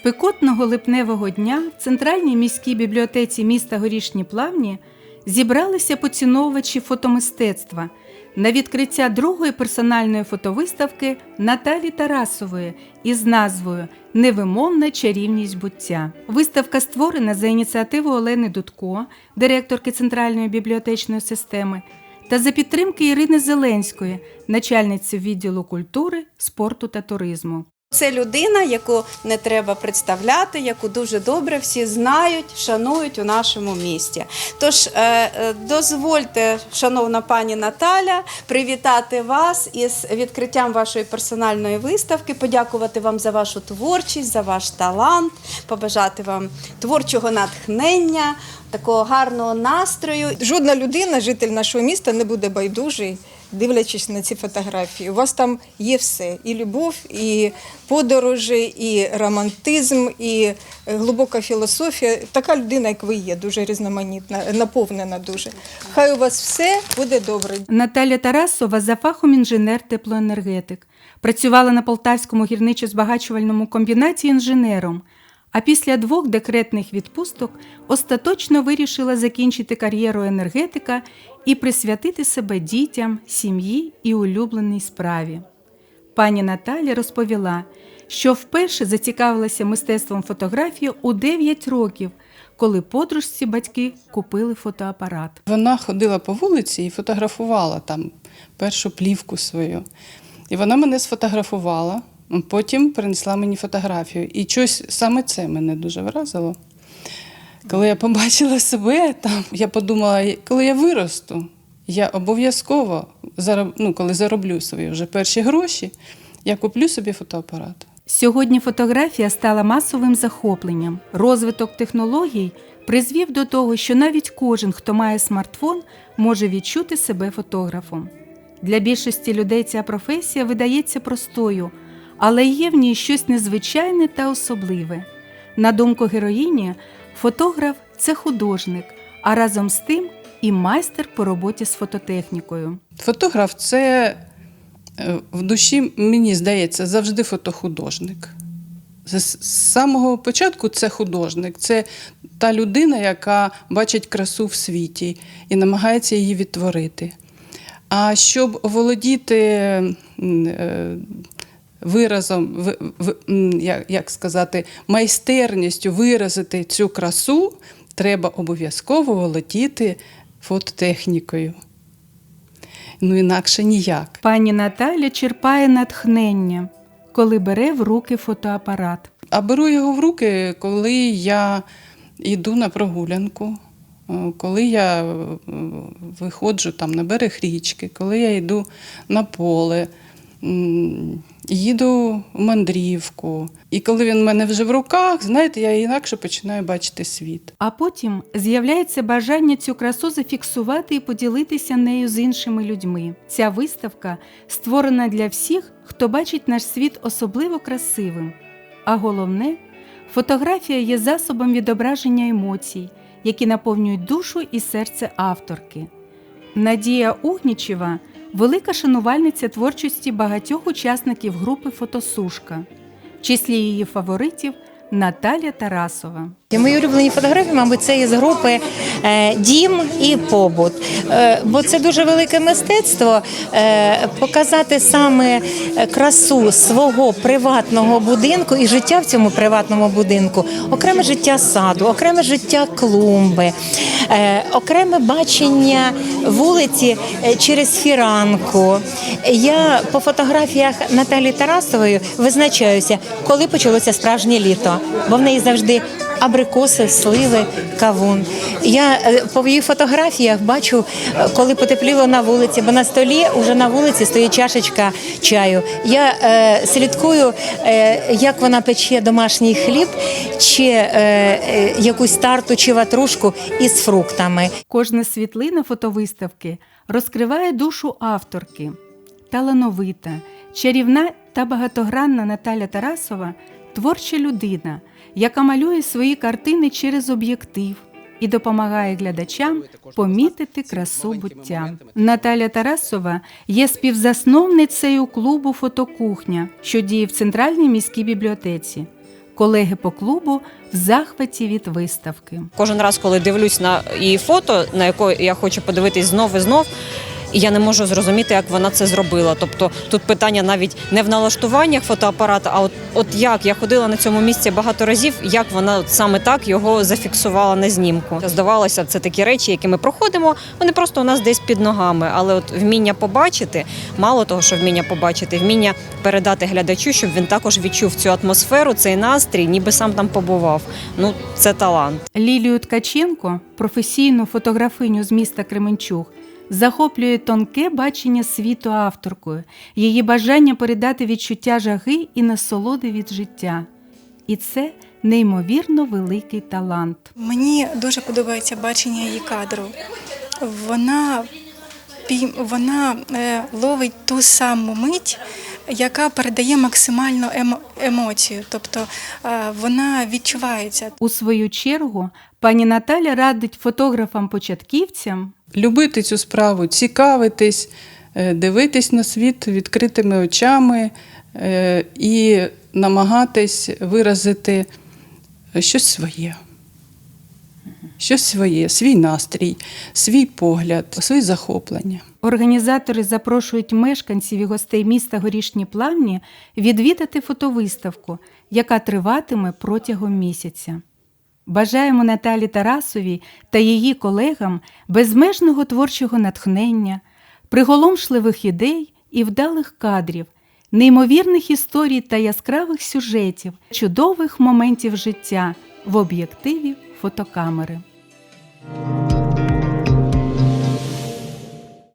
Спекотного липневого дня в центральній міській бібліотеці міста Горішні Плавні зібралися поціновувачі фотомистецтва на відкриття другої персональної фотовиставки Наталі Тарасової із назвою Невимовна чарівність буття. Виставка створена за ініціативою Олени Дудко, директорки Центральної бібліотечної системи, та за підтримки Ірини Зеленської, начальниці відділу культури, спорту та туризму. Це людина, яку не треба представляти, яку дуже добре всі знають, шанують у нашому місті. Тож е, е, дозвольте, шановна пані Наталя, привітати вас із відкриттям вашої персональної виставки, подякувати вам за вашу творчість, за ваш талант, побажати вам творчого натхнення, такого гарного настрою. Жодна людина, житель нашого міста, не буде байдужий, дивлячись на ці фотографії. У вас там є все: і любов, і подорожі, і романтизм, і е, глибока філософія. Така людина, як ви є, дуже різноманітна, наповнена дуже. Хай у вас все буде добре. Наталя Тарасова за фахом інженер-теплоенергетик. Працювала на Полтавському гірничо-збагачувальному комбінаті інженером, а після двох декретних відпусток остаточно вирішила закінчити кар'єру енергетика і присвятити себе дітям, сім'ї і улюбленій справі. Пані Наталя розповіла, що вперше зацікавилася мистецтвом фотографії у 9 років, коли подружці батьки купили фотоапарат. Вона ходила по вулиці і фотографувала там першу плівку свою. І вона мене сфотографувала, потім принесла мені фотографію. І щось саме це мене дуже вразило. Коли я побачила себе там, я подумала, коли я виросту, я обов'язково, зароб- ну, коли зароблю свої вже перші гроші, я куплю собі фотоапарат. Сьогодні фотографія стала масовим захопленням. Розвиток технологій призвів до того, що навіть кожен, хто має смартфон, може відчути себе фотографом. Для більшості людей ця професія видається простою, але є в ній щось незвичайне та особливе. На думку героїні, фотограф це художник, а разом з тим і майстер по роботі з фототехнікою. Фотограф це е, в душі, мені здається, завжди фотохудожник. З самого початку це художник, це та людина, яка бачить красу в світі і намагається її відтворити. А щоб володіти е, виразом, ви- ви- м, як, як сказати, майстерністю виразити цю красу, треба обов'язково володіти фототехнікою. Ну, інакше ніяк. Пані Наталя черпає натхнення, коли бере в руки фотоапарат. А беру його в руки, коли я йду на прогулянку, е, коли я е, виходжу там на берег річки, коли я йду на поле, їду в мандрівку. І коли він в мене вже в руках, знаєте, я інакше починаю бачити світ. А потім з'являється бажання цю красу зафіксувати і поділитися нею з іншими людьми. Ця виставка створена для всіх, хто бачить наш світ особливо красивим. А головне, фотографія є засобом відображення емоцій, які наповнюють душу і серце авторки. Надія Угнічева велика шанувальниця творчості багатьох учасників групи Фотосушка. В числі її фаворитів Наталя Тарасова. Мої улюблені фотографії, мабуть, це із групи е, Дім і побут. Е, бо це дуже велике мистецтво е, показати саме красу свого приватного будинку і життя в цьому приватному будинку, окреме життя саду, окреме життя клумби, окреме бачення вулиці через фіранку. Я по фотографіях Наталі Тарасової визначаюся, коли почалося справжнє літо, бо в неї завжди абрикоси, сливи, кавун. Я е, по її фотографіях бачу, е, коли потепліло на вулиці, бо на столі вже на вулиці стоїть чашечка чаю. Я е, слідкую, е, як вона пече домашній хліб, чи е, е, якусь тарту чи ватрушку із фруктами. Кожна світлина фотовиставки розкриває душу авторки. Талановита, чарівна та багатогранна Наталя Тарасова творча людина, яка малює свої картини через об'єктив і допомагає глядачам помітити красу буття. Наталя Тарасова є співзасновницею клубу Фотокухня, що діє в центральній міській бібліотеці. колеги по клубу в захваті від виставки. Кожен раз, коли дивлюсь на її фото, на яке я хочу подивитись знов і знов. І я не можу зрозуміти, як вона це зробила. Тобто тут питання навіть не в налаштуваннях фотоапарата, а от, от як я ходила на цьому місці багато разів, як вона от саме так його зафіксувала на знімку. Здавалося, це такі речі, які ми проходимо. Вони просто у нас десь під ногами. Але от вміння побачити, мало того, що вміння побачити, вміння передати глядачу, щоб він також відчув цю атмосферу, цей настрій, ніби сам там побував. Ну це талант. Лілію Ткаченко, професійну фотографиню з міста Кременчуг, захоплює тонке бачення світу авторкою, її бажання передати відчуття жаги і насолоди від життя. І це неймовірно великий талант. Мені дуже подобається бачення її кадру. Вона, вона е, ловить ту саму мить, яка передає максимальну емо- емоцію. Тобто е, вона відчувається. У свою чергу пані Наталя радить фотографам-початківцям любити цю справу, цікавитись, е, дивитись на світ відкритими очами е, і намагатись виразити щось своє. Щось своє, свій настрій, свій погляд, свої захоплення. Організатори запрошують мешканців і гостей міста Горішні Плавні відвідати фотовиставку, яка триватиме протягом місяця. Бажаємо Наталі Тарасовій та її колегам безмежного творчого натхнення, приголомшливих ідей і вдалих кадрів, неймовірних історій та яскравих сюжетів, чудових моментів життя в об'єктиві фотокамери.